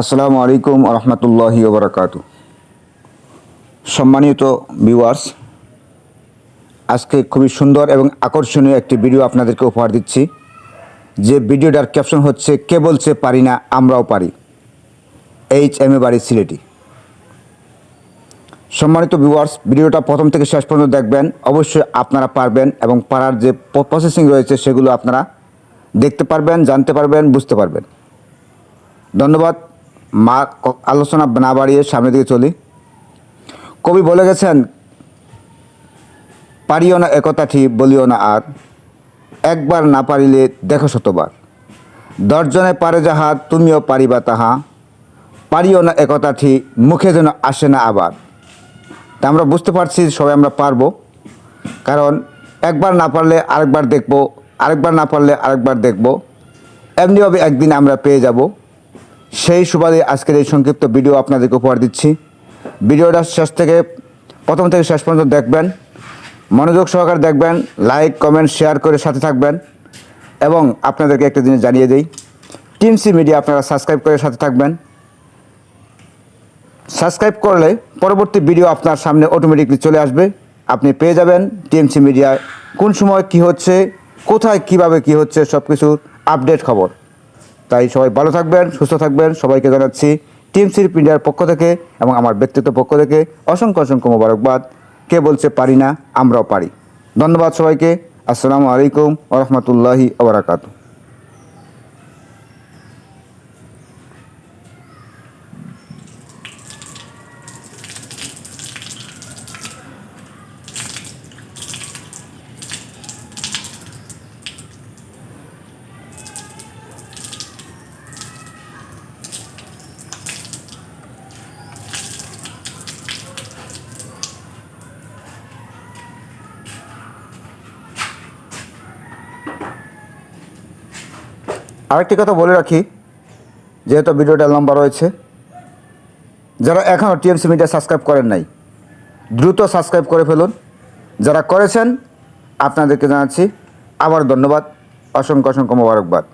আসসালামু আলাইকুম রহমতুল্লাহি ওবরাকাত সম্মানিত ভিউয়ার্স আজকে খুবই সুন্দর এবং আকর্ষণীয় একটি ভিডিও আপনাদেরকে উপহার দিচ্ছি। যে ভিডিওটার ক্যাপশন হচ্ছে, কে বলছে পারি না, আমরাও পারি। এইচ এম এ বাড়ি সিলেটি। সম্মানিত ভিউয়ার্স ভিডিওটা প্রথম থেকে শেষ পর্যন্ত দেখবেন। অবশ্যই আপনারা পারবেন এবং পারার যে প্রসেসিং রয়েছে, সেগুলো আপনারা দেখতে পারবেন, জানতে পারবেন, বুঝতে পারবেন। ধন্যবাদ। মা আলোচনা না বাড়িয়ে সামনের দিকে চলি। কবি বলে গেছেন, পারিও না একথা ঠিক বলিও না আর। একবার না পারিলে দেখো শতবার। দর্জনে পারে যাহা, তুমিও পারিবা তাহা। পারিও না একথা ঠিক মুখে যেন আসে না আবার। তা আমরা বুঝতে পারছি, সবাই আমরা পারব। কারণ একবার না পারলে আরেকবার দেখব, আরেকবার না পারলে আরেকবার দেখব। এমনিভাবে একদিন আমরা পেয়ে যাব। সেই সুবাদে আজকের এই সংক্ষিপ্ত ভিডিও আপনাদেরকে উপহার দিচ্ছি। ভিডিওটা শেষ থেকে প্রথম থেকে শেষ পর্যন্ত দেখবেন। মনোযোগ সহকারে দেখবেন, লাইক, কমেন্ট, শেয়ার করে সাথে থাকবেন এবং আপনাদেরকে একটা জিনিস জানিয়ে দিই। টিমসি মিডিয়া আপনারা সাবস্ক্রাইব করে সাথে থাকবেন। সাবস্ক্রাইব করলে পরবর্তী ভিডিও আপনার সামনে অটোমেটিকলি চলে আসবে। আপনি পেয়ে যাবেন টিএমসি মিডিয়ায় কোন সময় কি হচ্ছে, কোথায় কীভাবে কি হচ্ছে সব কিছুর আপডেট খবর। তাই সবাই ভালো থাকবেন, সুস্থ থাকবেন। সবাইকে জানাচ্ছি টিম সিরিপ ইন্ডিয়ার পক্ষ থেকে এবং আমার ব্যক্তিত্ব পক্ষ থেকে অসংখ্য অসংখ্য মোবারকবাদ। কে বলছে পারি না, আমরাও পারি। ধন্যবাদ সবাইকে। আসসালামু আলাইকুম ওরহমতুল্লাহি ওবরাকাতু আরেকটি কথা বলে রাখি, যেহেতু ভিডিওটা লম্বা রয়েছে, যারা এখনও টিএমসি মিডিয়া সাবস্ক্রাইব করেন নাই, দ্রুত সাবস্ক্রাইব করে ফেলুন। যারা করেছেন, আপনাদেরকে জানাচ্ছি আবার ধন্যবাদ, অসংখ্য অসংখ্য মোবারকবাদ।